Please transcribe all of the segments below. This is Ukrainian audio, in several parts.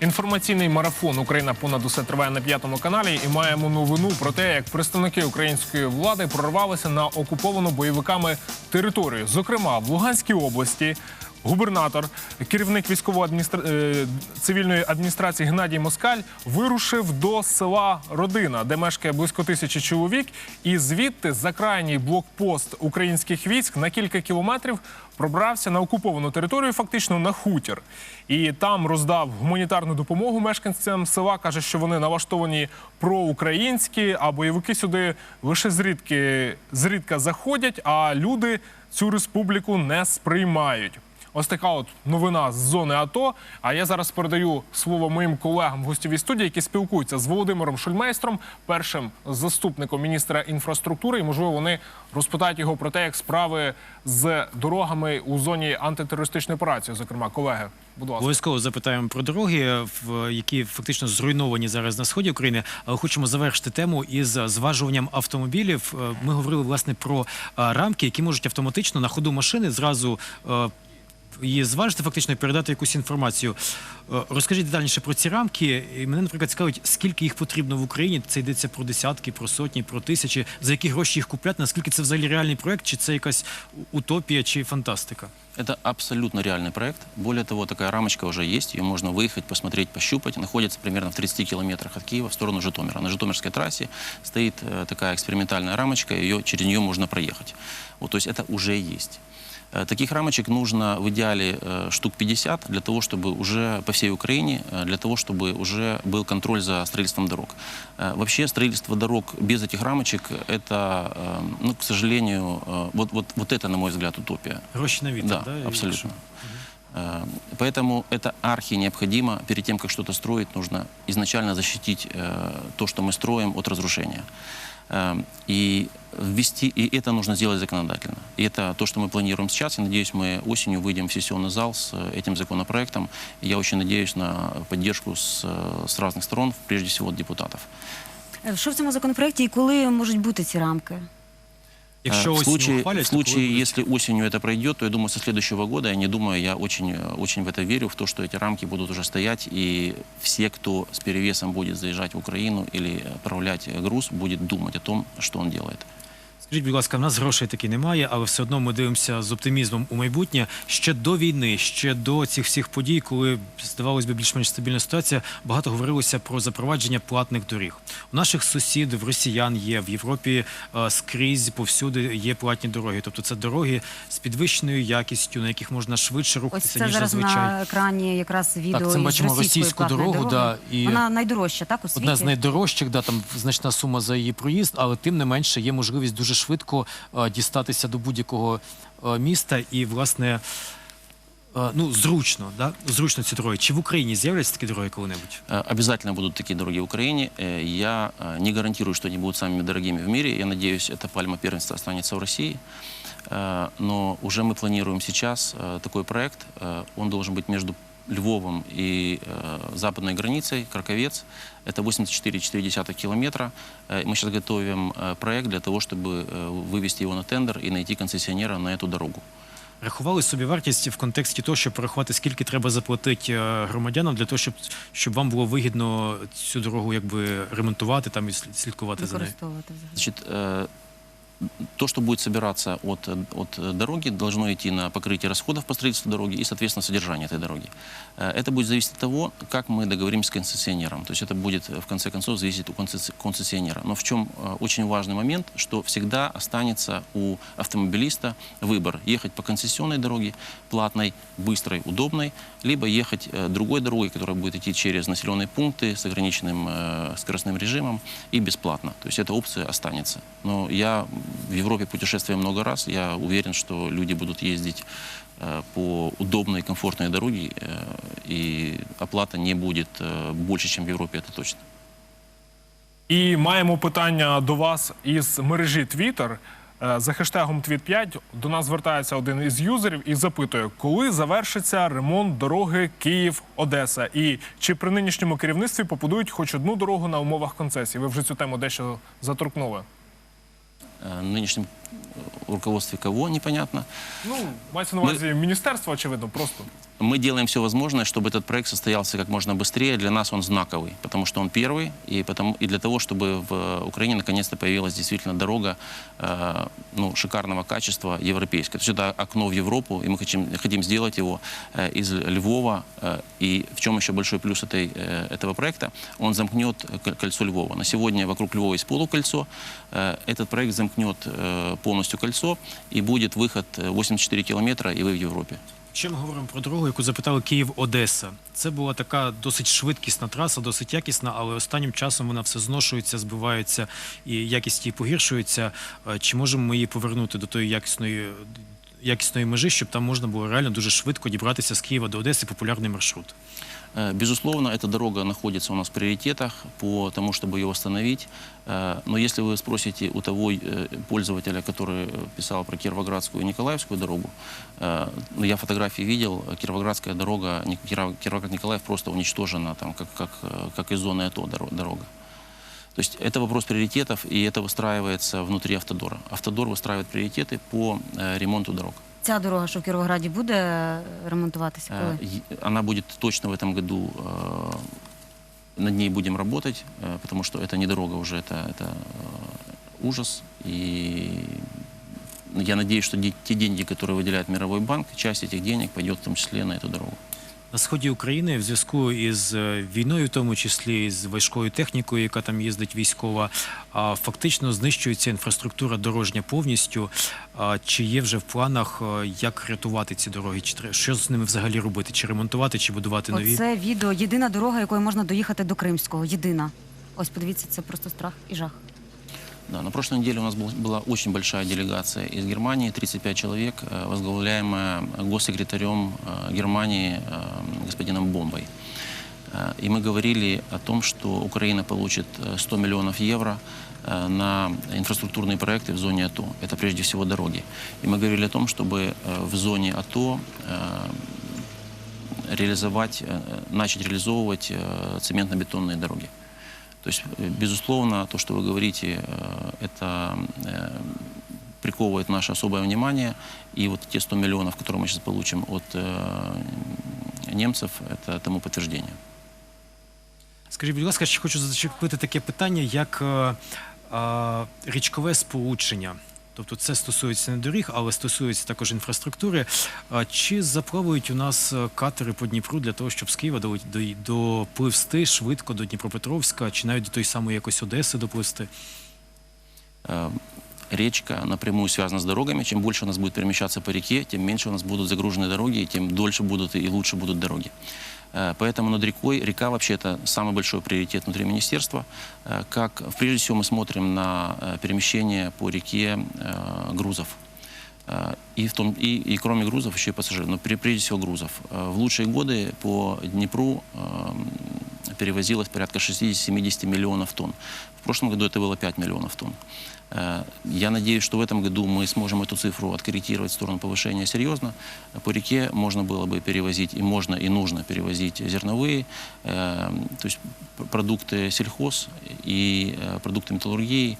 Інформаційний марафон Україна понад усе триває на п'ятому каналі. І маємо новину про те, як представники української влади прорвалися на окуповану бойовиками територію. Зокрема, в Луганській області губернатор, керівник військової адміністра... е, цивільної адміністрації Геннадій Москаль вирушив до села Родина, де мешкає близько тисячі чоловік, і звідти за крайній блокпост українських військ на кілька кілометрів пробрався на окуповану територію, фактично на хутір. І там роздав гуманітарну допомогу мешканцям села. каже, що вони налаштовані проукраїнські, а бойовики сюди лише зрідки зрідка заходять, а люди цю республіку не сприймають. Ось така от новина з зони АТО. А я зараз передаю слово моїм колегам в гостєвій студії, які спілкуються з Володимиром Шульмейстром, першим заступником міністра інфраструктури. І можливо вони розпитають його про те, як справи з дорогами у зоні антитерористичної операції. Зокрема, колеги, будь ласка. Обов'язково запитаємо про дороги, які фактично зруйновані зараз на сході України. Але хочемо завершити тему із зважуванням автомобілів. Е, Ми говорили власне про е, рамки, які можуть автоматично на ходу машини зразу е, Її зважити фактично і передати якусь інформацію. Е, Розкажіть детальніше про ці рамки. І мене, наприклад, цікавить, скільки їх потрібно в Україні. Це йдеться про десятки, про сотні, про тисячі. За які гроші їх купляти? Наскільки це взагалі реальний проект, чи це якась утопія чи фантастика? Это абсолютно реальный проект. Более того, такая рамочка уже есть. Ее можно выехать, посмотреть, пощупать. Находится примерно в 30 километрах от Киева в сторону Житомира. На Житомирской трассе стоит э, такая экспериментальная рамочка. Ее, через нее можно проехать. Вот, то есть это уже есть. Э, Таких рамочек нужно в идеале э, штук 50 для того, чтобы уже по всей Украине, э, для того, чтобы уже был контроль за строительством дорог. Э, Вообще строительство дорог без этих рамочек, это, э, ну, к сожалению, э, вот, вот, вот это, на мой взгляд, утопия. Гроші на вітер, Да, да? абсолютно. Э, Поэтому это архи необходимо. Перед тем, как что-то строить, нужно изначально защитить э, то, что мы строим, от разрушения. Э, И ввести, и это нужно сделать законодательно. И это то, что мы планируем сейчас. Я надеюсь, мы осенью выйдем в сессионный зал с э, этим законопроектом. И я очень надеюсь на поддержку с, э, с разных сторон, прежде всего от депутатов. Е, Що в цьому законопроекті і коли можуть бути ці рамки? Якщо Э, в ось случае, ухвалять, в то коли случае буде? если осенью это пройдет, то я думаю, со следующего года, я не думаю, я очень, э, очень в это верю, в то, что эти рамки будут уже стоять, и все, кто с перевесом будет заезжать в Украину или отправлять э, груз, будет думать о том, что он делает. Скажіть, будь ласка, в нас грошей таки немає, але все одно ми дивимося з оптимізмом у майбутнє. Ще до війни, ще до цих всіх подій, коли здавалось би більш-менш стабільна ситуація, багато говорилося про запровадження платних доріг. У наших сусідів, росіян є в Європі е, скрізь повсюди є платні дороги. Тобто це дороги з підвищеною якістю, на яких можна швидше Ось рухатися це ніж зараз зазвичай. на екрані якраз відео Так, це із бачимо російську дорогу, дороги. да, і- Вона найдорожча, так, у світі? Одна з найдорожчих, да, там значна сума за її проїзд, але тим не менше є можливість дуже швидко е, дістатися до будь-якого е, міста і, власне, е, ну, зручно, да? зручно ці дороги. Чи в Україні з'являться такі дороги коли-небудь? Э, Обязательно будут такие дороги в Украине. Э, Я э, не гарантирую, что они будут самыми дорогими в мире. Я надеюсь, эта пальма первенства останется в России. Э, Но уже мы планируем сейчас э, такой проект. Э, Он должен быть между Львовом и э, западной границей, Краковец. Это 84,4 километра. Э, Мы сейчас готовим э, проект для того, чтобы э, вывести его на тендер и найти концессионера на эту дорогу. Рахували собі вартість в контексті того, щоб порахувати, скільки треба заплатити е, громадянам для того, щоб, щоб вам було вигідно цю дорогу якби ремонтувати там і слід- слідкувати за нею. Використовувати взагалі. Значит, э, то, что будет собираться от, от дороги, должно идти на покрытие расходов по строительству дороги и, соответственно, содержание этой дороги. Э, Это будет зависеть от того, как мы договоримся с концессионером. То есть это будет, в конце концов, зависеть концесси- концессионера. Но в чем э, очень важный момент, что всегда останется у автомобилиста выбор ехать по концессионной дороге, платной, быстрой, удобной, либо ехать э, другой дорогой, которая будет идти через населенные пункты с ограниченным скоростным режимом и бесплатно. То есть эта опция останется. Но я в Европе путешествую много раз. Я уверен, что люди будут ездить э, по удобной, комфортной дороге, э, и оплата не будет э, больше, чем в Европе, это точно. І маємо питання до вас із мережі Twitter. Е, За хештегом Tweet5 до нас звертається один із юзерів і запитує, коли завершиться ремонт дороги Київ-Одеса, і чи при нинішньому керівництві побудують хоч одну дорогу на умовах концесії. Ви вже цю тему дещо заторкнули. Э, Нынешним руководстве кого, непонятно. Ну, мається на увазі міністерство, очевидно, просто. Мы делаем все возможное, чтобы этот проект состоялся как можно быстрее. Для нас он знаковый, потому что он первый, и, потому, и для того, чтобы в Украине наконец-то появилась действительно дорога э, ну, шикарного качества, европейская. То есть это окно в Европу, и мы хотим, хотим сделать его э, из Львова. Э, и в чем еще большой плюс этой, э, этого проекта? Он замкнет к- кольцо Львова. На сегодня вокруг Львова есть полукольцо. Э, этот проект замкнет э, полностью кольцо, и будет выход э, 84 километра, и вы в Европе. Ще ми говоримо про дорогу, яку запитали Київ-Одеса. Це була така досить швидкісна траса, досить якісна, але останнім часом вона все зношується, збивається і якість її погіршується. Е, Чи можемо ми її повернути до тої якісної, якісної межі, щоб там можна було реально дуже швидко дібратися з Києва до Одеси популярний маршрут? Э, Безусловно, эта дорога находится у нас в приоритетах по тому, чтобы ее восстановить. Э, Но если вы спросите у того э, пользователя, который э, писал про Кировоградскую и Николаевскую дорогу, э, ну, я фотографии видел, э, Кировоградская дорога, Ни- Киров- Кировоград-Николаев просто уничтожена, там, как, как, э, как из зоны АТО доро- дорога. То есть это вопрос приоритетов, и это выстраивается внутри Автодора. Автодор выстраивает приоритеты по э, ремонту дорог. Ця дорога, що в Кіровограді, буде ремонтуватися Э, коли? е- Она будет точно в этом году, э, над ней будем работать, э, потому что это не дорога уже, это, это э, ужас. И я надеюсь, что де- те деньги, которые выделяет Мировой банк, часть этих денег пойдет в том числе на эту дорогу. На сході України в зв'язку із е, війною, в тому числі з важкою технікою, яка там їздить військова, фактично знищується інфраструктура дорожня повністю. Чи є вже в планах, е, як рятувати ці дороги? Чи що з ними взагалі робити? Чи ремонтувати, чи будувати нові? Оце відео. Єдина дорога, якою можна доїхати до Кримського. Єдина. Ось подивіться, це просто страх і жах. Да, на прошлой неделе у нас был- была очень большая делегация из Германии, 35 человек, э, возглавляемая госсекретарем э, Германии э, господином Бомбой. И мы говорили о том, что Украина получит э, 100 миллионов евро на инфраструктурные проекты в зоне АТО. Это прежде всего дороги. И мы говорили о том, чтобы в зоне АТО реализовать, начать реализовывать цементно-бетонные дороги. То есть, э, безусловно, то, что вы говорите, э, это э, приковывает наше особое внимание. И вот те 100 миллионов, которые мы сейчас получим от э, немцев, это тому подтверждение. Скажіть, будь ласка, ще хочу зачепити таке питання, як е, е, річкове сполучення. Тобто це стосується не доріг, але стосується також інфраструктури. Чи заплавають у нас е, катери по Дніпру для того, щоб з Києва до, до, допливсти швидко до Дніпропетровська, чи навіть до той самої якось Одеси допливсти? Э, Речка напрямую связана с дорогами. Чем больше у нас будет перемещаться по реке, тем меньше у нас будут загружены дороги, и тем дольше будут и лучше будут дороги. Э, Поэтому над рекой, река вообще это самый большой приоритет внутри министерства. Э, Как, прежде всего мы смотрим на э, перемещение по реке грузов. И, в том, и, и кроме грузов еще и пассажиров, но при- прежде всего грузов. В лучшие годы по Днепру перевозилось порядка 60-70 миллионов тонн. В прошлом году это было 5 миллионов тонн. Э, Я надеюсь, что в этом году мы сможем эту цифру откорректировать в сторону повышения серьезно. По реке можно было бы перевозить, и можно, и нужно перевозить зерновые, э, то есть пр- продукты сельхоз и э, продукты металлургии.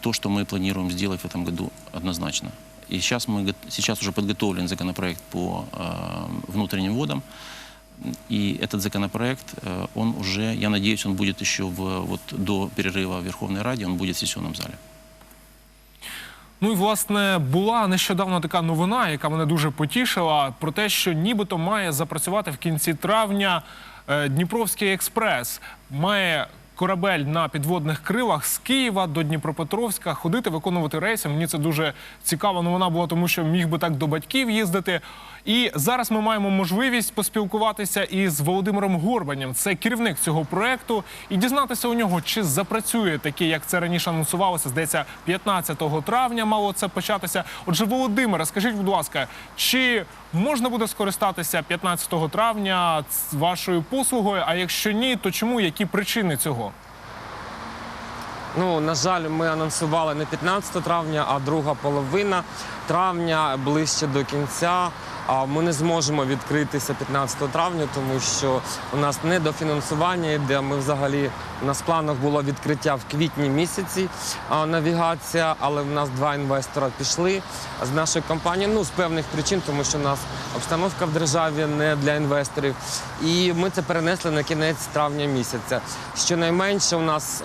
То, что мы планируем сделать в этом году однозначно. И сейчас, мы, сейчас уже подготовлен законопроект по внутренним водам. И этот законопроект, э, он уже, я надеюсь, он будет еще в, вот, до перерыва в Верховной Раде, он будет в сессионном зале. Ну і власне була нещодавно така новина, яка мене дуже потішила, про те, що нібито має запрацювати в кінці травня е, Дніпровський експрес. Має корабель на підводних крилах з Києва до Дніпропетровська ходити, виконувати рейси. Мені це дуже цікава новина була, тому що міг би так до батьків їздити. І зараз ми маємо можливість поспілкуватися із Володимиром Горбанем. Це керівник цього проекту, і дізнатися у нього, чи запрацює таке, як це раніше анонсувалося. Здається, 15 травня мало це початися. Отже, Володимире, скажіть, будь ласка, чи можна буде скористатися 15 травня вашою послугою? А якщо ні, то чому які причини цього? Ну, на жаль, ми анонсували не 15 травня, а друга половина травня ближче до кінця. А ми не зможемо відкритися 15 травня, тому що у нас недофінансування йде. Ми взагалі у нас в планах було відкриття в квітні місяці навігація, але в нас два інвестора пішли з нашої компанії. Ну з певних причин, тому що у нас обстановка в державі не для інвесторів. І ми це перенесли на кінець травня місяця. Щонайменше у нас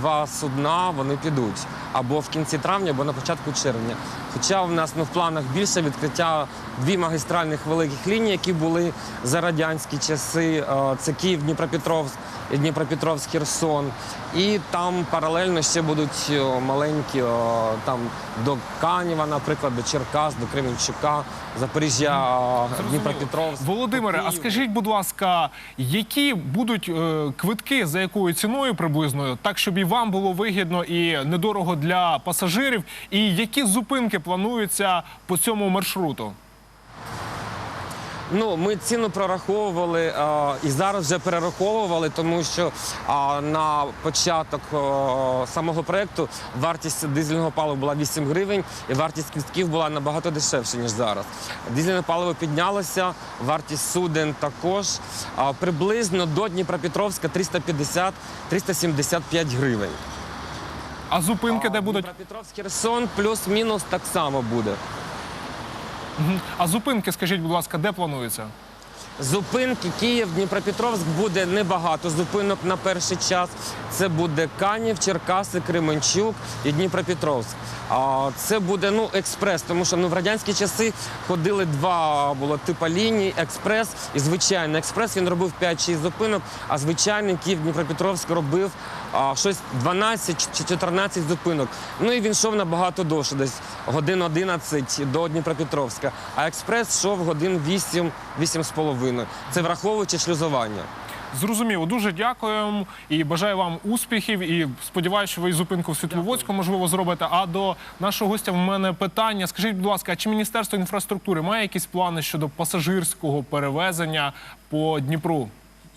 два судна вони підуть або в кінці травня, або на початку червня. Хоча в нас ну, в планах більше відкриття дві магістральних великих лінії, які були за радянські часи. Е, Це Київ, Дніпропетровськ Дніпропетровськ Херсон. І там паралельно ще будуть маленькі там до Канєва, наприклад, до Черкас, до Кременчука, Запоріжжя, Дніпропетровськ. Володимире, а скажіть, будь ласка, які будуть е, квитки за якою ціною приблизною, так щоб і вам було вигідно і недорого для пасажирів, і які зупинки плануються по цьому маршруту? Ну, ми ціну прораховували а, і зараз вже перераховували, тому що а, на початок а, самого проекту вартість дизельного палива була 8 гривень, і вартість квитків була набагато дешевше, ніж зараз. Дизельне паливо піднялося, вартість суден також. А, приблизно до Дніпропетровська 350-375 гривень. А зупинки, де будуть? Дніпропетровськ, Херсон плюс-мінус так само буде. А зупинки, скажіть, будь ласка, де плануються? Зупинки Київ, Дніпропетровськ буде небагато зупинок на перший час. Це буде Канів, Черкаси, Кременчук і Дніпропетровськ. А це буде ну експрес, тому що ну в радянські часи ходили два було типа ліній, експрес і звичайний експрес. Він робив 5-6 зупинок, а звичайний Київ Дніпропетровськ робив а, щось 12 чи 14 зупинок. Ну і він йшов набагато довше, десь годин 11 до Дніпропетровська. А експрес йшов годин 8 8 з половиною. Це враховуючи шлюзування. Зрозуміло, дуже дякуємо і бажаю вам успіхів. І сподіваюся, що ви і зупинку в Світловодську можливо зробите. А до нашого гостя в мене питання. Скажіть, будь ласка, а чи міністерство інфраструктури має якісь плани щодо пасажирського перевезення по Дніпру?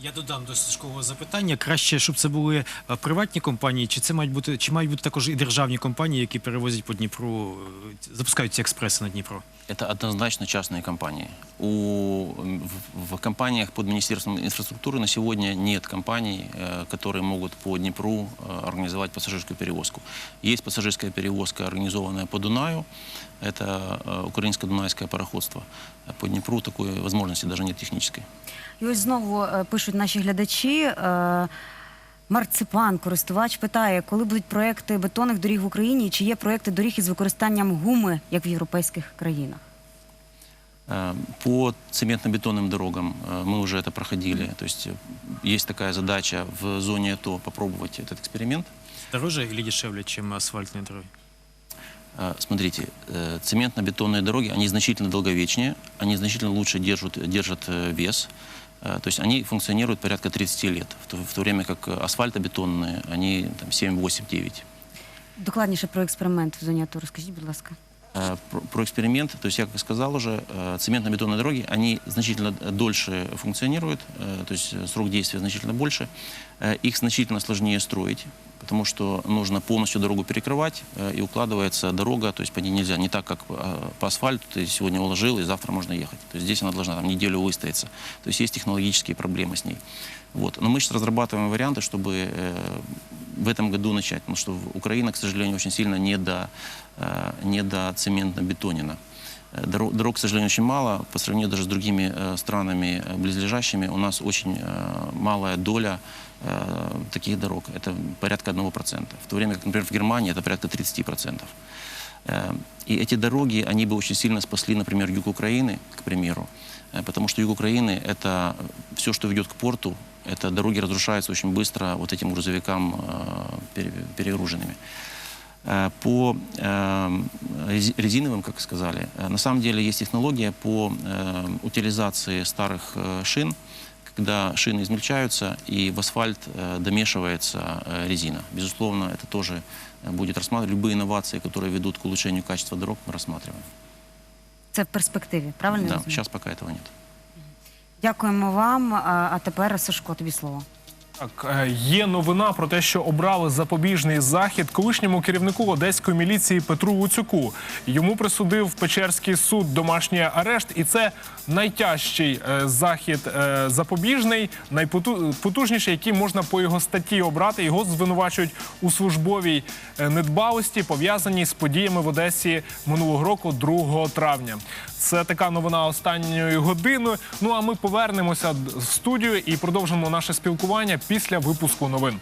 Я додам до Сашкового запитання. Краще, щоб це були е, приватні компанії, чи це мають бути, чи мають бути також і державні компанії, які перевозять по Дніпру, е, запускають ці експреси на Дніпро? Это однозначно частные компании. У, в, в компаниях под Министерством инфраструктуры на сегодня нет компаний, э, которые могут по Днепру э, организовать пассажирскую перевозку. Есть пассажирская перевозка, организованная по Дунаю. Это э, украинское дунайское пароходство. А По Днепру такой возможности даже нет технической. І ось знову е, пишуть наші глядачі. е, Марципан, користувач, питає, коли будуть проекти бетонних доріг в Україні, і чи є проекти доріг із використанням гуми, як в європейських країнах? Э, По цементно-бетонным дорогам э, мы уже это проходили. То есть э, есть такая задача в зоне АТО попробовать этот эксперимент. Дороже или дешевле, чем асфальтные дороги? Э, Смотрите, э, цементно-бетонные дороги, они значительно долговечнее, они значительно лучше держат, держат э, вес. Э, То есть они функционируют порядка 30 лет, в то, в то время как э, асфальтобетонные, они там, 7, 8, 9. Докладніше про експеримент в зоні АТО розкажіть, будь ласка. Э, Про, про эксперимент, то есть я как сказал уже, э, цементно-бетонные дороги, они значительно дольше функционируют, э, то есть э, срок действия значительно больше. Э, Их значительно сложнее строить, потому что нужно полностью дорогу перекрывать, э, и укладывается дорога, то есть по ней нельзя, не так, как э, по асфальту, ты сегодня уложил, и завтра можно ехать. То есть здесь она должна там, неделю выстояться. То есть есть технологические проблемы с ней. Вот. Но мы сейчас разрабатываем варианты, чтобы э, в этом году начать, потому что Украина, к сожалению, очень сильно не до, э, не до цементно-бетонена. Дорог, к сожалению, очень мало. По сравнению даже с другими э, странами э, близлежащими, у нас очень э, малая доля таких дорог. Это порядка 1%. В то время как, например, в Германии это порядка 30%. Э, И эти дороги, они бы очень сильно спасли, например, юг Украины, к примеру, потому что юг Украины — это все, что ведет к порту, это дороги разрушаются очень быстро вот этим грузовикам пере- перегруженными. Э, По э, рези- резиновым, как сказали, э, на самом деле есть технология по э, утилизации старых э, шин, когда шины измельчаются и в асфальт э, домешивается э, резина. Безусловно, это тоже э, будет рассматривать. Любые инновации, которые ведут к улучшению качества дорог, мы рассматриваем. Це в перспективі, правильно? я Да, розумію? сейчас пока этого нет. Дякуємо вам. А а тепер Сашко, тобі слово. Так, е, є новина про те, що обрали запобіжний захід колишньому керівнику одеської міліції Петру Луцюку. Йому присудив Печерський суд домашній арешт, і це найтяжчий е, захід е, запобіжний, найпотужніший, який можна по його статті обрати. Його звинувачують у службовій недбалості, пов'язаній з подіями в Одесі минулого року, 2 травня. Це така новина останньої години. Ну а ми повернемося в студію і продовжимо наше спілкування після випуску новин.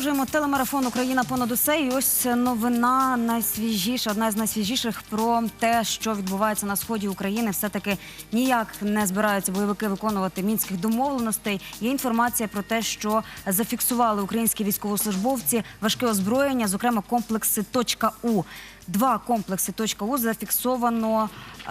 Продовжуємо телемарафон Україна понад усе. І ось новина найсвіжіша, одна з найсвіжіших про те, що відбувається на сході України. Все таки ніяк не збираються бойовики виконувати мінських домовленостей. Є інформація про те, що зафіксували українські військовослужбовці важке озброєння, зокрема комплекси «Точка У». Два комплекси «Точка У» зафіксовано е,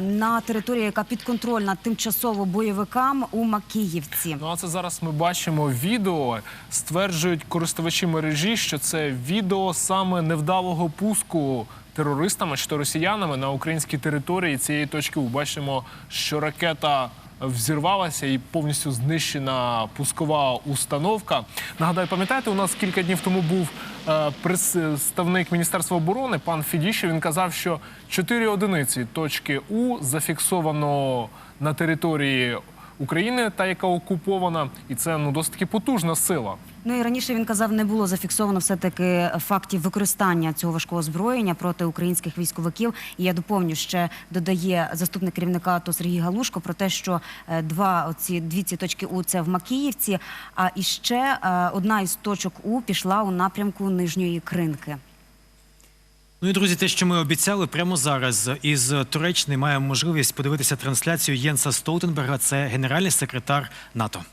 на території, яка підконтрольна тимчасово бойовикам у Макіївці. Ну а це зараз ми бачимо відео. Стверджують користувачі мережі, що це відео саме невдалого пуску терористами чи то росіянами на українській території цієї точки. Бачимо, що ракета. Взірвалася і повністю знищена пускова установка. Нагадаю, пам'ятаєте, у нас кілька днів тому був е, представник Міністерства оборони пан Фідішев. Він казав, що чотири одиниці точки У зафіксовано на території України, та яка окупована, і це ну досить таки потужна сила. Ну і раніше він казав, не було зафіксовано все таки фактів використання цього важкого озброєння проти українських військовиків. І я доповню ще додає заступник керівника АТО Сергій Галушко про те, що е, два оці дві ці точки У це в Макіївці. А і ще е, одна із точок У пішла у напрямку нижньої кринки. Ну і друзі, те, що ми обіцяли прямо зараз із Туреччини маємо можливість подивитися трансляцію Єнса Столтенберга. Це генеральний секретар НАТО.